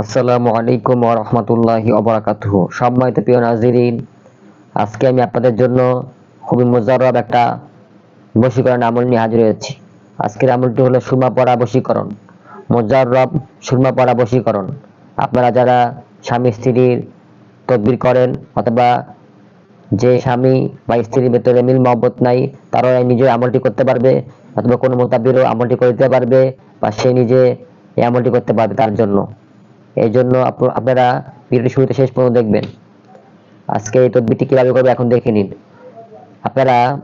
আসসালামু আলাইকুম ওয়া রাহমাতুল্লাহি ওয়া বারাকাতুহু। সম্মানিত প্রিয় নাজরিন, আজকে আমি আপনাদের জন্য খুবই মুজাররব একটা বশীকরণ আমল নিয়ে হাজির হয়েছি। আজকের আমলটি হলো সুরমা পড়া বশীকরণ। মুজাররব সুরমা পড়া বশীকরণ। আপনারা যারা স্বামী স্ত্রীর তদবির করেন অথবা যে স্বামী বা স্ত্রীর ভেতরে মিল মহব্বত নাই, তারাও নিজে আমলটি করতে পারবে অথবা কোনো মোতাবিরও আমলটি করে দিতে পারবে বা সে নিজে এই আমলটি করতে পারবে তার জন্য। এই জন্য আপ- আপনারা ভিডিওটি শুরুতে শেষ পর্যন্ত দেখবেন। আজকে এই তদবিরটি কীভাবে করবে এখন দেখে নিন। আপনারা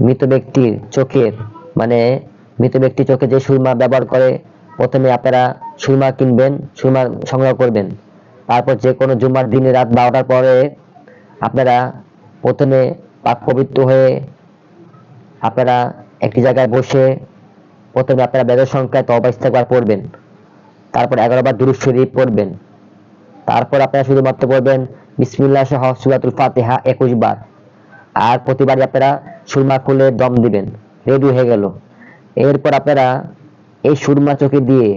মৃত ব্যক্তির চোখের মানে মৃত ব্যক্তির চোখে যে সুরমা ব্যবহার করে, প্রথমে আপনারা সুরমা কিনবেন, সুরমা সংগ্রহ করবেন। তারপর যে কোনো জুমার দিনে রাত বারোটার পরে আপনারা প্রথমে পাক পবিত্র হয়ে আপনারা একটি জায়গায় বসে প্রথমে আপনারা বেদের সংখ্যায় তবা ইস্তেকবার পড়বেন। তারপর এগারো বার দুরুদ শরীফ পড়বেন। তারপর আপনারা শুধুমাত্র পড়বেন বিসমিল্লাহ সহ সুরাতুল ফাতিহা একুশ বার। আর প্রতিবারই আপনারা সুরমা খুলে দম দিবেন। রেডি হয়ে গেল। এরপর আপনারা এই সুরমা চোখে দিয়ে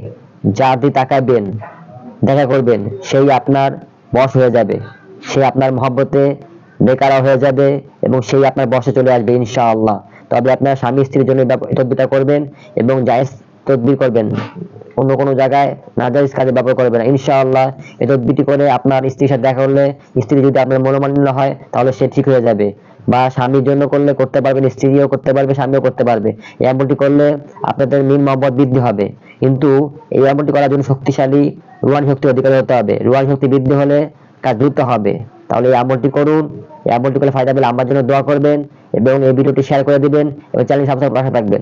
যা দিয়ে তাকাবেন, দেখা করবেন, সেই আপনার বস হয়ে যাবে। সে আপনার মহব্বতে বেকারা হয়ে যাবে এবং সেই আপনার বসে চলে আসবে ইনশাআল্লাহ। তবে আপনার স্বামী স্ত্রীর জন্য এই করবেন এবং জায়েজ তদবির করবেন। অন্য কোনো জায়গায় নাজাইজ কাজে ব্যবহার করবেন না। ইনশাআল্লাহ এই তদবিরটি করে আপনার স্ত্রীর সাথে দেখা করলে স্ত্রী যদি আপনার মনোমালিন্য হয়, তাহলে সে ঠিক হয়ে যাবে। বা স্বামীর জন্য করলে করতে পারবেন স্ত্রীও করতে পারবে, স্বামীও করতে পারবে। এই করলে আপনাদের মিল মহব্বত বৃদ্ধি হবে। কিন্তু এই আমলটি করার জন্য শক্তিশালী, রুহানি শক্তি অধিকার হতে হবে। রুহানি শক্তি বৃদ্ধি হলে কাজ দ্রুত হবে। তাহলে এই আমলটি করুন। এই আমলটি করলে ফায়দা পেলে আমার জন্য দোয়া করবেন এবং এই ভিডিওটি শেয়ার করে দিবেন এবং চ্যানেল সাবস্ক্রাইব পাশে থাকবেন।